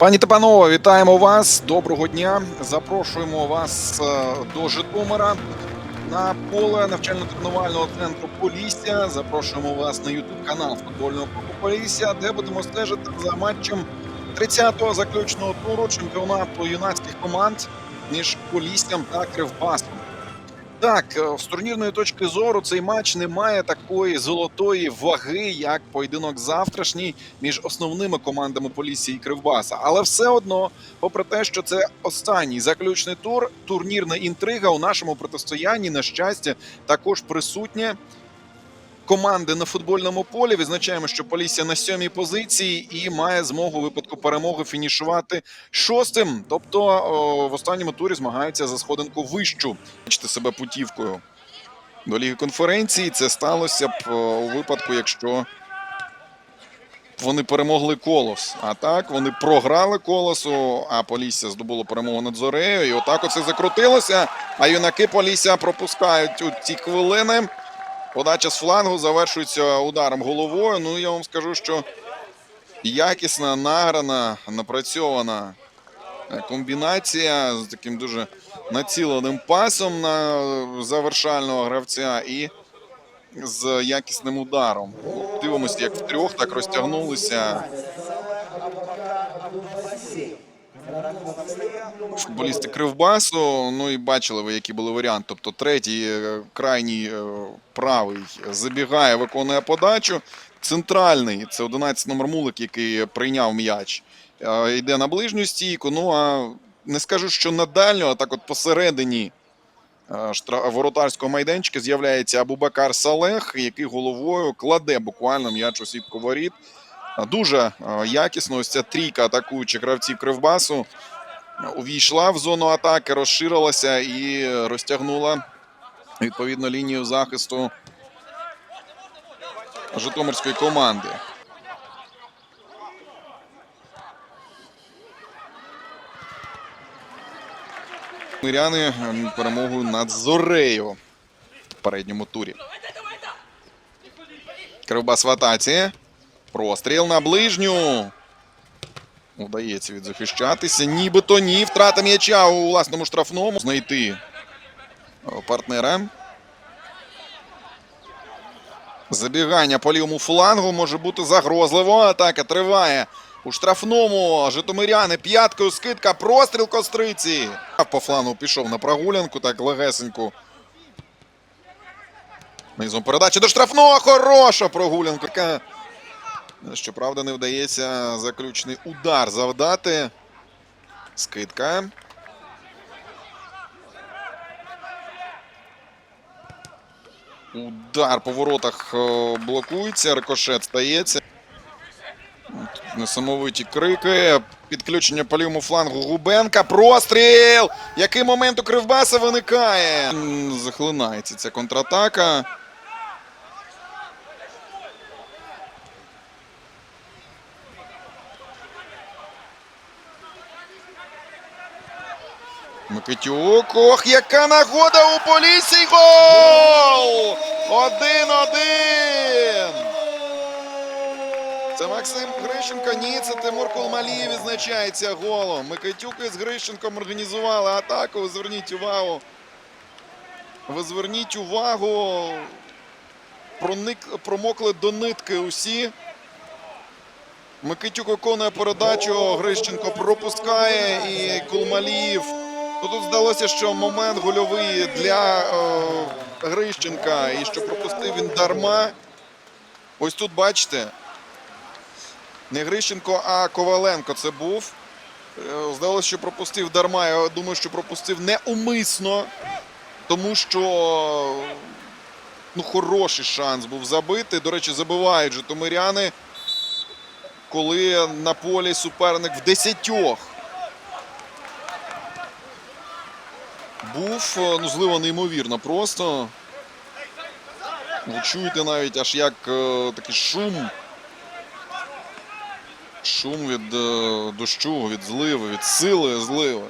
Пані та панове, вітаємо вас. Доброго дня. Запрошуємо вас е, до Житомира на поле навчально-тренувального центру Полісся. Запрошуємо вас на ютуб канал футбольного клубу Полісся, де будемо стежити за матчем 30-го заключного туру чемпіонату юнацьких команд між Поліссям та Кривбасом. Так, е, з турнірної точки зору цей матч не має такої золотої ваги, як поєдинок завтрашній між основними командами полісії і Кривбаса. Але все одно, попри те, що це останній заключний тур, турнірна інтрига у нашому протистоянні, на щастя, також присутня. Команди на футбольному полі відзначаємо, що Полісся на сьомій позиції і має змогу випадку перемоги фінішувати шостим. Тобто о, в останньому турі змагаються за сходинку вищу. Бачите себе путівкою до ліги конференції. Це сталося б у випадку, якщо вони перемогли колос. А так вони програли колосу, а Полісся здобуло перемогу над Зорею. І отак оце закрутилося. А юнаки Полісся пропускають у ці хвилини. Подача з флангу завершується ударом головою. Ну я вам скажу, що якісна, награна, напрацьована е, комбінація з таким дуже націленим пасом на завершального гравця і з якісним ударом. Дивимося, як втрьох так розтягнулися футболісти Кривбасу. Ну і бачили ви, які були варіанти. Тобто, третій е, крайній е, правий забігає, виконує подачу. Центральний це 11 номер Мулик, який прийняв м'яч. е, Йде на ближню стійку. Ну а не скажу, що на дальню, а так от посередині воротарського майданчика з'являється Абубакар Салех, який головою кладе буквально м'яч у сітку воріт. Дуже е, якісно. Ось ця трійка атакуючих гравців Кривбасу увійшла в зону атаки, розширилася і розтягнула відповідно лінію захисту Житомирської команди. Миряни ем, перемогою над Зорею в передньому турі. Кривбас в атаці. Простріл на ближню. Удається відзахищатися. Нібито ні. Втрата м'яча у власному штрафному. Знайти партнера. Забігання по лівому флангу може бути загрозливо. Атака триває у штрафному. Житомиряни п'яткою скидка. Простріл Костриці. По флангу пішов на прогулянку. Так легесеньку. Низом передача до штрафного. Хороша прогулянка. Щоправда, не вдається заключний удар завдати. Скидка. Удар по воротах е, блокується, рикошет стається. Тут Несамовиті крики. Підключення по лівому флангу Губенка. Простріл! Який момент у Кривбаса виникає? Захлинається ця контратака. Микитюк. Ох, яка нагода у Полісі! Гол! Один-один! Це Максим Грищенко. Ні, це Тимур Кулмалієв відзначається голом. Микитюк із Грищенком організували атаку. Ви зверніть увагу. Ви зверніть увагу. Проник, промокли до нитки усі. Микитюк виконує передачу, Грищенко пропускає і Кулмаліїв. Ну, тут здалося, що момент гольовий для е, Грищенка і що пропустив він дарма. Ось тут бачите. Не Грищенко, а Коваленко це був. Е, Здалося, що пропустив дарма. Я думаю, що пропустив неумисно, тому що ну, хороший шанс був забити. До речі, забивають житомиряни, коли на полі суперник в десятьох. Був, е, ну, злива неймовірно просто. Ви чуєте навіть аж як е, такий шум. Шум від е, дощу, від зливи, від сили зливи.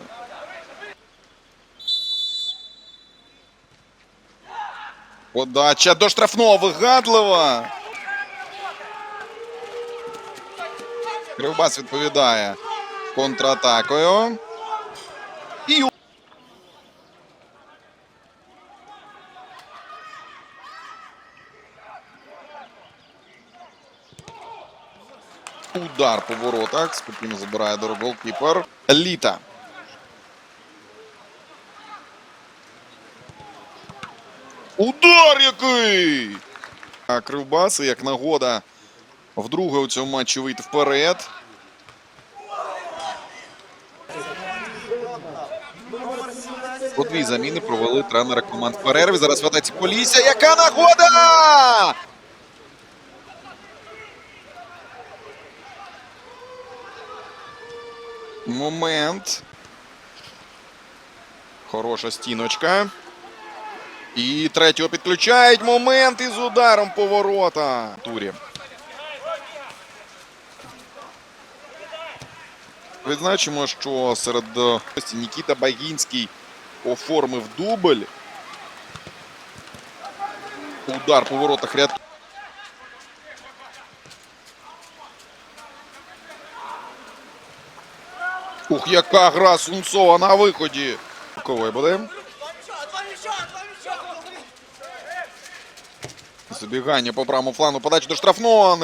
Подача до штрафного вигадлива. Кривбас відповідає. контратакою. І Удар по воротах. Спокійно забирає до голкіпер. Літа. Удар який! Кривбаси, як нагода вдруге у цьому матчі вийти вперед. По дві заміни провели тренери команд перерві. Зараз ведеться Полісся. Яка нагода! Момент. Хороша стіночка. І третього підключають. Момент із ударом поворота. Турі. Відзначимо, що серед е, гостей Нікіта Багінський оформив дубль. Удар по воротах ряд. Ух, яка гра Сунцова на виході. Ковий буде. Забігання по правому флану. Подача до штрафного.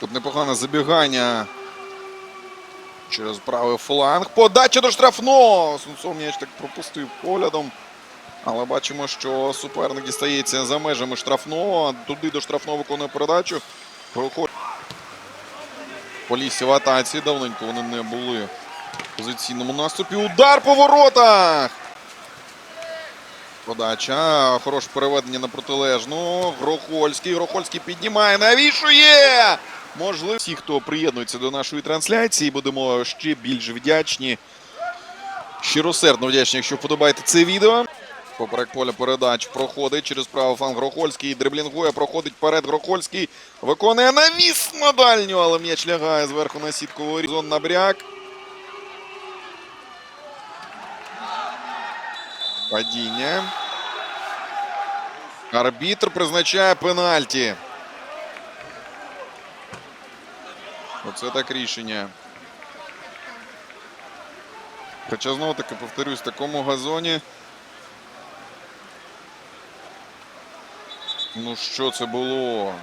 Тут непогане забігання. Через правий фланг. Подача до штрафного. Сунцов м'яч так пропустив поглядом. Але бачимо, що суперник дістається за межами штрафного. Туди до штрафного виконує передачу. Проходить. Полісся в атаці. Давненько вони не були в позиційному наступі. Удар по воротах! Подача. Хороше переведення на протилежну. Грохольський. Грохольський піднімає. Навішує! Можливо, всі, хто приєднується до нашої трансляції, будемо ще більш вдячні. Щиросердно вдячні, якщо вподобаєте це відео. Поперек поля передач проходить через правий фланг Грохольський. Дриблінгує, проходить перед Грохольський. Виконує навіс на дальню, але м'яч лягає зверху на сіткову зон набряк. Падіння. Арбітр призначає пенальті. Оце так рішення. Хоча знову таки повторюсь, в такому газоні. Ну що це було?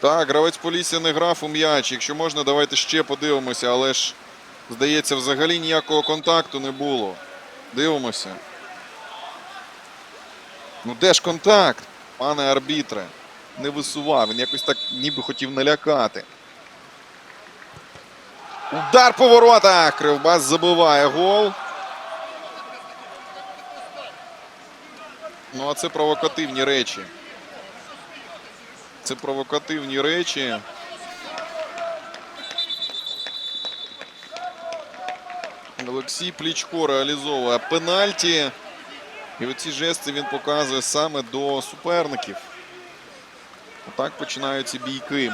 Так, гравець Полісся не грав у м'яч. Якщо можна, давайте ще подивимося, але ж, здається, взагалі ніякого контакту не було. Дивимося. Ну де ж контакт, пане арбітре? Не висував, він якось так ніби хотів налякати. Удар по воротах! Кривбас забиває гол. Ну, а це провокативні речі. Це провокативні речі. Олексій Плічко реалізовує пенальті. І оці жести він показує саме до суперників. Отак починаються бійки.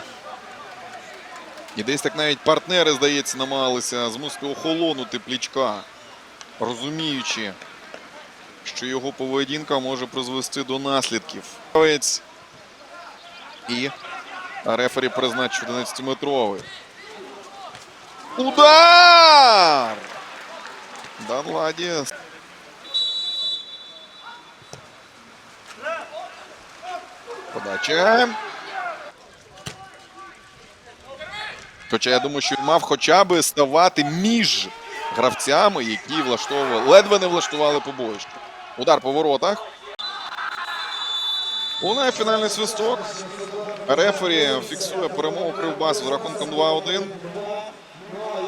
І десь так навіть партнери, здається, намагалися змусити охолонути плічка, розуміючи, що його поведінка може призвести до наслідків. І рефері призначив 11-метровий. Удар! Дан. Подача. Хоча я думаю, що він мав хоча б ставати між гравцями, які влаштовували, ледве не влаштували побоїще. Удар по воротах. Лунає фінальний свисток. Рефері фіксує перемогу Кривбасу з рахунком 2-1.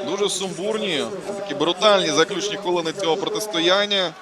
Дуже сумбурні, такі брутальні заключні хвилини цього протистояння.